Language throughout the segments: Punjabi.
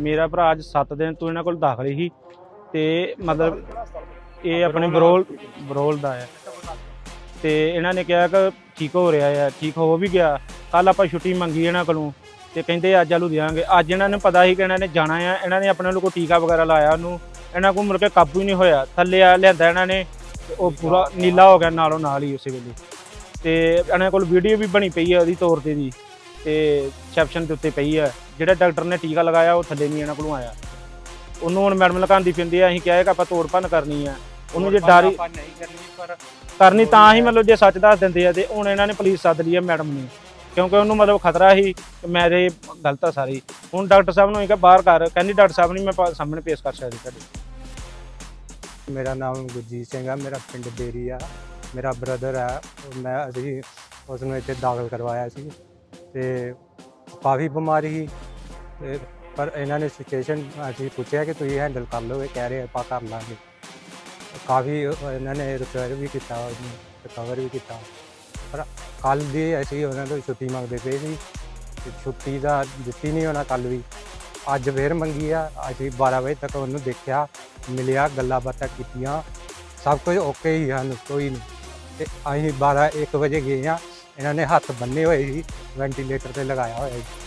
ਮੇਰਾ ਭਰਾ ਅੱਜ 7 ਦਿਨ ਤੋਂ ਇਹਨਾਂ ਕੋਲ ਦਾਖਲ ਸੀ ਤੇ ਮਤਲਬ ਇਹ ਆਪਣੇ ਬਰੋਲ ਬਰੋਲ ਦਾ ਹੈ। ਤੇ ਇਹਨਾਂ ਨੇ ਕਿਹਾ ਕਿ ਠੀਕ ਹੋ ਰਿਹਾ ਹੈ, ਠੀਕ ਹੋ ਵੀ ਗਿਆ। ਕੱਲ ਆਪਾਂ ਛੁੱਟੀ ਮੰਗੀ ਇਹਨਾਂ ਕੋਲੋਂ ਤੇ ਕਹਿੰਦੇ ਅੱਜ ਆਲੂ ਦਿਆਂਗੇ ਅੱਜ ਇਹਨਾਂ ਨੂੰ ਪਤਾ ਸੀ ਕਿ ਇਹਨਾਂ ਨੇ ਜਾਣਾ ਆ, ਇਹਨਾਂ ਨੇ ਆਪਣੇ ਨੂੰ ਕੋਈ ਟੀਕਾ ਵਗੈਰਾ ਲਾਇਆ ਉਹਨੂੰ। ਇਹਨਾਂ ਕੋਲ ਮੁੜ ਕੇ ਕਾਬੂ ਹੀ ਨਹੀਂ ਹੋਇਆ। ਥੱਲੇ ਆ ਲਿਆਂਦਾ ਇਹਨਾਂ ਨੇ ਉਹ ਪੂਰਾ ਨੀਲਾ ਹੋ ਗਿਆ ਨਾਲੋਂ ਨਾਲ ਹੀ ਉਸੇ ਵੇਲੇ। ਤੇ ਇਹਨਾਂ ਕੋਲ ਵੀਡੀਓ ਵੀ ਬਣੀ ਪਈ ਹੈ ਉਹਦੀ ਤੌਰ ਤੇ ਦੀ ਤੇ ਰਿਸੈਪਸ਼ਨ ਦੇ ਉੱਤੇ ਪਈ ਹੈ ਜਿਹੜਾ ਡਾਕਟਰ ਨੇ ਟੀਕਾ ਲਗਾਇਆ ਉਹ ਥੱਲੇ ਨਹੀਂ ਇਹਨਾਂ ਕੋਲੋਂ ਆਇਆ। ਉਹਨੂੰ ਹੁਣ ਮੈਡਮ ਲਗਾਉਂਦੀ ਫਿਰਦੀ ਆ ਅਸੀਂ ਕਿਹਾ ਕਿ ਆਪਾਂ ਤੋੜ ਭੰਨ ਕਰਨੀ ਆ। ਉਹਨੂੰ ਜੇ ਡਾਰੀ ਆਪਾਂ ਨਹੀਂ ਕਰਨੀ ਪਰ ਕਰਨੀ ਤਾਂ ਹੀ ਮਤਲਬ ਜੇ ਸੱਚ ਦੱਸ ਦਿੰਦੇ ਆ ਤੇ ਹੁਣ ਇਹਨਾਂ ਨੇ ਪੁਲਿਸ ਸੱਦ ਲਈ ਆ ਮੈਡਮ ਨੇ। ਕਿਉਂਕਿ ਉਹਨੂੰ ਮਤਲਬ ਖਤਰਾ ਸੀ ਕਿ ਮੇਰੇ ਗਲਤ ਆ ਸਾਰੀ। ਹੁਣ ਡਾਕਟਰ ਸਾਹਿਬ ਨੂੰ ਇਹ ਕਿ ਬਾਹਰ ਕਰ ਕਹਿੰਦੀ ਡਾਕਟਰ ਸਾਹਿਬ ਨਹੀਂ ਮੈਂ ਪਾ- ਸਾਹਮਣੇ ਪੇਸ਼ ਕਰ ਸਕਦੀ ਤੁਹਾਡੇ। ਮੇਰਾ ਨਾਮ ਗੁਰਜੀਤ ਸਿੰਘ ਆ ਮੇਰਾ ਪਿੰਡ ਬੇਰੀ ਆ। ਮੇਰਾ ਬ੍ਰਦਰ ਆ ਉਹ ਮੈਂ ਅਸੀਂ ਉਸ ਨੂੰ ਇੱਥੇ ਦਾਖਲ ਕਰਵਾਇਆ ਸੀ। ਤੇ ਕਾਫੀ ਬਿਮਾਰੀ ਸੀ। ਤੇ ਪਰ ਇਹਨਾਂ ਨੇ ਸਿਚੁਏਸ਼ਨ ਅਸੀਂ ਪੁੱਛਿਆ ਕਿ ਤੁਸੀਂ ਹੈਂਡਲ ਕਰ ਲਓ, ਇਹ ਕਹਿ ਰਹੇ ਆਪਾਂ ਕਰ ਲਾਂਗੇ। ਕਾਫੀ ਇਹਨਾਂ ਨੇ ਰਿਪੇਅਰ ਵੀ ਕੀਤਾ ਉਹਨੂੰ ਵੀ ਕੀਤਾ। ਪਰ ਕੱਲ ਦੀ ਅਸੀਂ ਉਹਨਾਂ ਤੋਂ ਛੁੱਟੀ ਮੰਗਦੇ ਪਏ ਸੀ ਛੁੱਟੀ ਦਾ ਦਿੱਤੀ ਨਹੀਂ ਉਹਨਾਂ ਕੱਲ ਵੀ। ਅੱਜ ਫੇਰ ਮੰਗੀ ਆ, ਅਸੀਂ 12 ਵਜੇ ਤੱਕ ਉਹਨੂੰ ਦੇਖਿਆ, ਮਿਲਿਆ, ਗੱਲਾਂ ਬਾਤਾਂ ਕੀਤੀਆਂ। ਸਭ ਕੁਝ ਓਕੇ ਹੀ ਹਨ, ਕੋਈ ਨਹੀਂ। ਤੇ ਅਸੀਂ 12 1 ਵਜੇ ਗਏ ਆ, ਇਹਨਾਂ ਨੇ ਹੱਥ ਬੰਨੇ ਹੋਏ ਸੀ ਵੈਂਟੀਲੇਟਰ ਤੇ ਲਗਾਇਆ ਹੋਇਆ ਸੀ।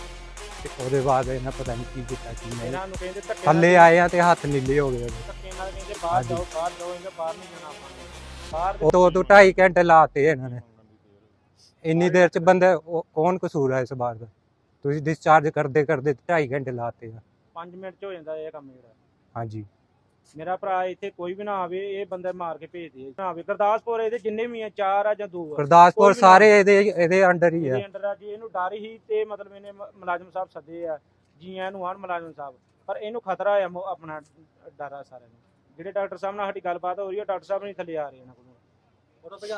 ਤੇ ਉਹਦੇ ਬਾਅਦ ਇਹਨਾਂ ਪਤਾ ਨਹੀਂ ਕੀ ਕੀਤਾ ਕੀ ਨਹੀਂ। ਇਹਨਾਂ ਨੂੰ ਕਹਿੰਦੇ ਧੱਕੇ ਥੱਲੇ ਆਏ ਆ ਤੇ ਹੱਥ ਨੀਲੇ ਹੋ ਗਏ ਉਹਦੇ। ਧੱਕੇ ਨਾਲ ਕਹਿੰਦੇ ਬਾਹਰ ਹਾਂਜੀ। ਜਾਓ ਬਾਹਰ ਜਾਓ ਇਹਨੇ ਬਾਹਰ ਨਹੀਂ ਜਾਣਾ ਆਪਾਂ ਬਾਹਰ ਉਹ ਤੋਂ ਤੋਂ 2.5 ਘੰਟੇ ਲਾਤੇ ਇਹਨਾਂ ਨੇ। ਇੰਨੀ ਦੇਰ ਚ ਬੰਦੇ ਉਹ- ਕੌਣ ਕਸੂਰ ਹੈ ਇਸ ਬਾਰ ਦਾ? ਤੁਸੀਂ ਡਿਸਚਾਰਜ ਕਰਦੇ ਕਰਦੇ 2.5 ਘੰਟੇ ਲਾਤੇ ਆ। 5 ਮਿੰਟ ਚ ਹੋ ਜਾਂਦਾ ਇਹ ਕੰਮ ਜਿਹੜਾ। ਹਾਂਜੀ। ਮੇਰਾ ਭਰਾ ਇੱਥੇ ਕੋਈ ਵੀ ਨਾ ਆਵੇ ਇਹ ਬੰਦੇ ਮਾਰ ਕੇ ਭੇਜਦੇ ਆ ਨਾ ਆਵੇ। ਗੁਰਦਾਸਪੁਰ ਇਹਦੇ ਜਿੰਨੇ ਵੀ ਆ ਚਾਰ ਆ ਜਾਂ ਦੋ ਆ ਗੁਰਦਾਸਪੁਰ ਸਾਰੇ ਇਹਦੇ ਇਹਦੇ ਅੰਡਰ ਹੀ ਆ। ਇਹਦੇ ਅੰਡਰ ਆ। ਜੀ ਇਹਨੂੰ ਡਰ ਹੀ ਤੇ ਮਤਲਬ ਇਹਨੇ ਮ- ਮੁਲਾਜ਼ਮ ਸਾਹਿਬ ਸੱਦੇ ਆ ਜੀ ਆਇਆਂ ਨੂੰ ਆਣ ਮੁਲਾਜ਼ਮ ਸਾਹਿਬ। ਪਰ ਇਹਨੂੰ ਖਤਰਾ ਆ ਮੋ- ਆਪਣਾ ਡਰ ਆ ਸਾਰਿਆਂ ਨੂੰ। ਜਿਹੜੇ ਡਾਕਟਰ ਸਾਹਿਬ ਨਾਲ ਸਾਡੀ ਗੱਲਬਾਤ ਹੋ ਰਹੀ ਹੈ ਡਾਕਟਰ ਸਾਹਿਬ ਨਹੀਂ ਥੱਲੇ ਆ ਰਹੇ ਇਹਨਾਂ ਕੋਲ।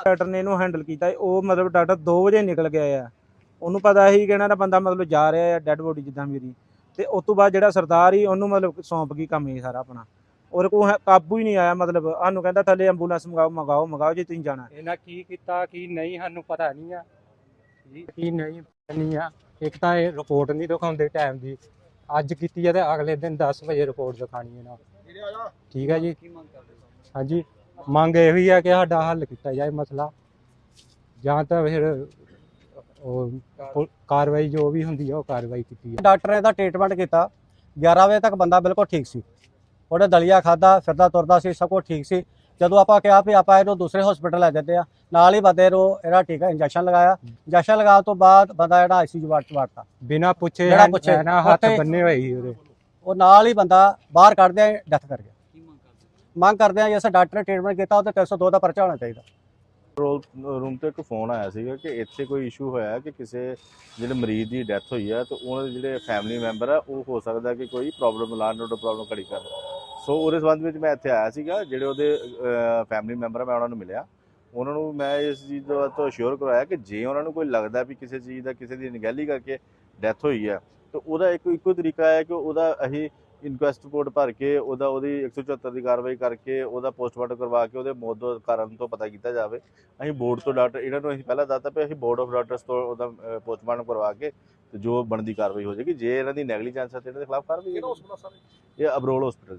ਡਾਕਟਰ ਨੇ ਇਹਨੂੰ ਹੈਂਡਲ ਕੀਤਾ। ਉਹ ਮਤਲਬ ਡਾਕਟਰ 2 ਵਜੇ ਨਿਕਲ ਗਿਆ ਆ। ਉਹਨੂੰ ਪਤਾ ਸੀ ਕਿ ਇਹਨਾਂ ਦਾ ਬੰਦਾ ਮਤਲਬ ਜਾ ਰਿਹਾ ਆ ਡੈੱਡ ਬੋਡੀ ਜਿੱਦਾਂ ਮੇਰੀ। ਤੇ ਉਸ ਤੋਂ ਬਾਅਦ ਜਿਹੜਾ ਸਰਦਾਰ ਹੀ ਉਹਨੂੰ ਮਤਲਬ ਸੌਂਪ ਗਈ ਕੰਮ ਇਹ ਸਾਰਾ ਆਪਣਾ। ਕੋਲ ਹੈ- ਕਾਬੂ ਹੀ ਨਹੀਂ ਆਇਆ ਮਤਲਬ ਸਾਨੂੰ ਕਹਿੰਦਾ ਥੱਲੇ ਐਂਬੂਲੈਂਸ ਮੰਗਾਓ ਮੰਗਾਓ ਮੰਗਾਓ ਜੇ ਤੁਸੀਂ ਜਾਣਾ। ਇਹਨਾਂ ਕੀ ਕੀਤਾ ਕੀ ਨਹੀਂ ਸਾਨੂੰ ਪਤਾ ਨਹੀਂ ਆ। ਜੀ ਕੀ ਨਹੀਂ ਨਹੀਂ ਆ। ਇੱਕ ਤਾਂ ਇਹ ਰਿਪੋਰਟ ਨਹੀਂ ਦਿਖਾਉਂਦੇ ਟਾਈਮ ਦੀ। ਅੱਜ ਕੀਤੀ ਆ ਤੇ ਅਗਲੇ ਦਿਨ 10 ਵਜੇ ਰਿਪੋਰਟ ਦਿਖਾਣੀ ਇਹਨਾਂ ਠੀਕ ਹੈ ਜੀ? ਹਾਂਜੀ। ਮੰਗ ਇਹ ਵੀ ਆ ਕਿ ਸਾਡਾ ਹੱਲ ਕੀਤਾ ਜਾਏ ਮਸਲਾ। ਜਾਂ ਤਾਂ ਫਿਰ ਉਹ ਕਾਰਵਾਈ ਜੋ ਵੀ ਹੁੰਦੀ ਆ ਉਹ ਕਾਰਵਾਈ ਕੀਤੀ ਜਾਏ। ਡਾਕਟਰ ਨੇ ਤਾਂ ਟ੍ਰੀਟਮੈਂਟ ਕੀਤਾ। 11 ਵਜੇ ਤੱਕ ਬੰਦਾ ਬਿਲਕੁਲ ਠੀਕ ਸੀ। ਉਹਨੇ ਦਲੀਆ ਖਾਦਾ ਫਿਰਦਾ ਤੁਰਦਾ ਸੀ ਸਭ ਕੁਝ ਠੀਕ ਸੀ। ਜਦੋਂ ਆਪਾਂ ਕਿਹਾ ਵੀ ਆਪਾਂ ਇਹਨੂੰ ਦੂਸਰੇ ਹਸਪੀਟਲ ਲੈ ਜਾਂਦੇ ਆ ਨਾਲ ਹੀ ਬੰਦੇ ਨੂੰ ਇਹਦਾ ਟੀਕਾ ਇੰਜੈਕਸ਼ਨ ਲਗਾਇਆ। ਇੰਜੈਕਸ਼ਨ ਲਗਾਉਣ ਤੋਂ ਬਾਅਦ ਬੰਦਾ ਜਿਹੜਾ ਆਈਸੀਯੂ ਵਾਰਡ ਚ ਵੜਤਾ ਬਿਨਾ ਪੁੱਛੇ ਬਿਨਾਂ ਪੁੱਛੇ, ਨਾ ਹੱਥ ਬੰਨੇ ਹੋਏ ਸੀ ਉਹਦੇ। ਉਹ ਨਾਲ ਹੀ ਬੰਦਾ ਬਾਹਰ ਕੱਢਦੇ ਡੈਥ ਕਰ ਗਿਆ। ਮੰਗ ਕਰਦੇ ਆ ਜਿਵੇਂ ਡਾਕਟਰ ਨੇ ਟ੍ਰੀਟਮੈਂਟ ਕੀਤਾ ਉਹ ਤੇ 302 ਦਾ ਪਰਚਾ ਹੋਣਾ ਚਾਹੀਦਾ। ਰੂਮ ਤੇ ਇੱਕ ਫੋਨ ਆਇਆ ਸੀਗਾ ਕਿ ਇੱਥੇ ਕੋਈ ਇਸ਼ੂ ਹੋਇਆ ਹੈ ਕਿ ਕਿਸੇ ਜਿਹੜੇ ਮਰੀਜ਼ ਦੀ ਡੈਥ ਹੋਈ ਹੈ ਤੇ ਉਹਨਾਂ ਦੇ ਜਿਹੜੇ ਫੈਮਿਲੀ ਮੈਂਬਰ ਆ ਉਹ ਹੋ ਸਕਦਾ ਕਿ ਕੋਈ ਪ੍ਰੋਬਲਮ ਲਾਣ ਨੂੰ ਪ੍ਰੋਬਲਮ ਖੜੀ ਕਰ ਸੋ ਉਹਦੇ ਸੰਬੰਧ ਵਿੱਚ ਮੈਂ ਇੱਥੇ ਆਇਆ ਸੀਗਾ ਜਿਹੜੇ ਉਹਦੇ ਫੈਮਿਲੀ ਮੈਂਬਰ ਆ ਮੈਂ ਉਹਨਾਂ ਨੂੰ ਮਿਲਿਆ। ਉਹਨਾਂ ਨੂੰ ਮੈਂ ਇਸ ਚੀਜ਼ ਦਾ ਤੋਂ ਅਸ਼ੋਰ ਕਰਵਾਇਆ ਕਿ ਜੇ ਉਹਨਾਂ ਨੂੰ ਕੋਈ ਲੱਗਦਾ ਵੀ ਕਿਸੇ ਚੀਜ਼ ਦਾ ਕਿਸੇ ਦੀ ਨਿਗਹਿਲੀ ਕਰਕੇ ਡੈਥ ਹੋਈ ਹੈ ਤਾਂ ਉਹਦਾ ਇੱਕ ਇੱਕੋ ਤਰੀਕਾ ਹੈ ਕਿ ਉਹਦਾ ਅਸੀਂ ਇਨਕੁਐਸਟ ਰਿਪੋਰਟ ਭਰ ਕੇ ਉਹਦਾ ਉਹਦੀ 174 ਦੀ ਕਾਰਵਾਈ ਕਰਕੇ ਉਹਦਾ ਪੋਸਟਮਾਰਟਮ ਕਰਵਾ ਕੇ ਉਹਦੇ ਮੌਤ ਦਾ ਕਾਰਨ ਤੋਂ ਪਤਾ ਕੀਤਾ ਜਾਵੇ। ਅਸੀਂ ਬੋਰਡ ਤੋਂ ਡਾਕਟਰ ਇਹਨਾਂ ਨੂੰ ਅਸੀਂ ਪਹਿਲਾਂ ਦੱਸਤਾ ਵੀ ਅਸੀਂ ਬੋਰਡ ਆਫ ਡਾਕਟਰਸ ਤੋਂ ਉਹਦਾ ਪੋਸਟਮਾਰਟਮ ਕਰਵਾ ਕੇ ਤੇ ਜੋ ਬਣਦੀ ਕਾਰਵਾਈ ਹੋ ਜਾਏਗੀ ਜੇ ਇਹਨਾਂ ਦੀ ਨੈਗਲੀਜੈਂਸ ਹੈ ਤੇ ਇਹਨਾਂ ਦੇ ਖਿਲਾਫ ਕਾਰਵਾਈ ਇਹ ਅਬਰੋਲ ਹਸਪੀਟਲ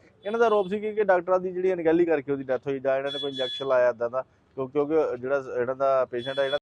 ਇਹਨਾਂ ਦਾ ਆਰੋਪ ਸੀ ਕਿ ਡਾਕਟਰਾਂ ਦੀ ਜਿਹੜੀ ਅਣਗਹਿਲੀ ਕਰਕੇ ਉਹਦੀ ਡੈਥ ਹੋਈ ਜਾਂ ਇਹਨਾਂ ਨੇ ਕੋਈ ਇੰਜੈਕਸ਼ਨ ਲਾਇਆ ਇਦਾਂ ਦਾ, ਕਿਉਂ- ਕਿਉਂਕਿ ਜਿਹੜਾ ਇਹਨਾਂ ਦਾ ਪੇਸ਼ੈਂਟ ਹੈ ਜਿਹੜਾ